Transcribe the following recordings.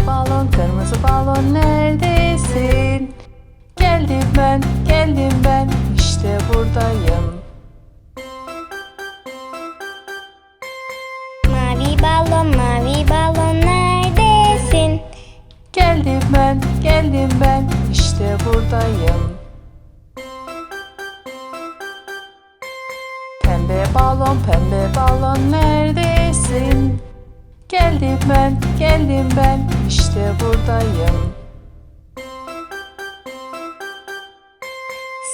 Kırmızı balon, kırmızı balon neredesin? Geldim ben, geldim ben, işte buradayım. Mavi balon, mavi balon neredesin? Geldim ben, geldim ben, işte buradayım. Pembe balon, pembe balon neredesin? Geldim ben, geldim ben, işte buradayım.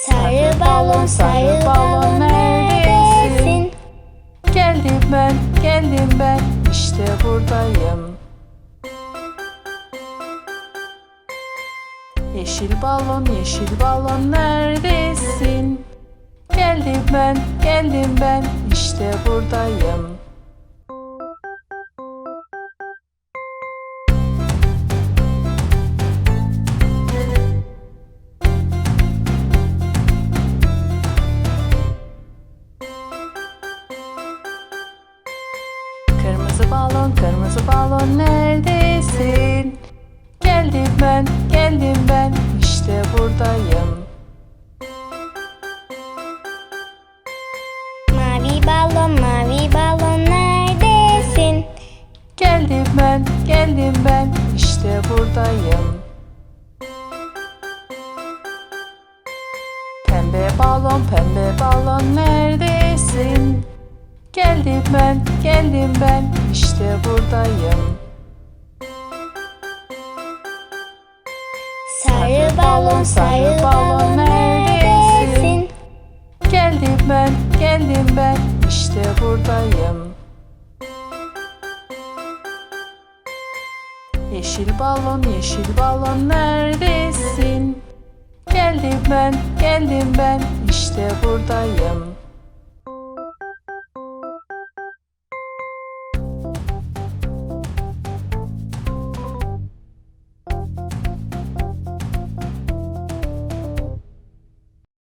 Sarı balon, sarı balon neredesin? Geldim ben, geldim ben, işte buradayım. Yeşil balon, yeşil balon neredesin? Geldim ben, geldim ben, işte buradayım. Balon, kırmızı balon neredesin? Geldim ben, geldim ben, işte buradayım. Mavi balon, mavi balon neredesin? Geldim ben, geldim ben, işte buradayım. Pembe balon, pembe balon neredesin? Geldim ben, geldim ben, işte buradayım. Sarı balon, sarı balon neredesin? Geldim ben, geldim ben, işte buradayım. Yeşil balon, yeşil balon neredesin? Geldim ben, geldim ben, işte buradayım.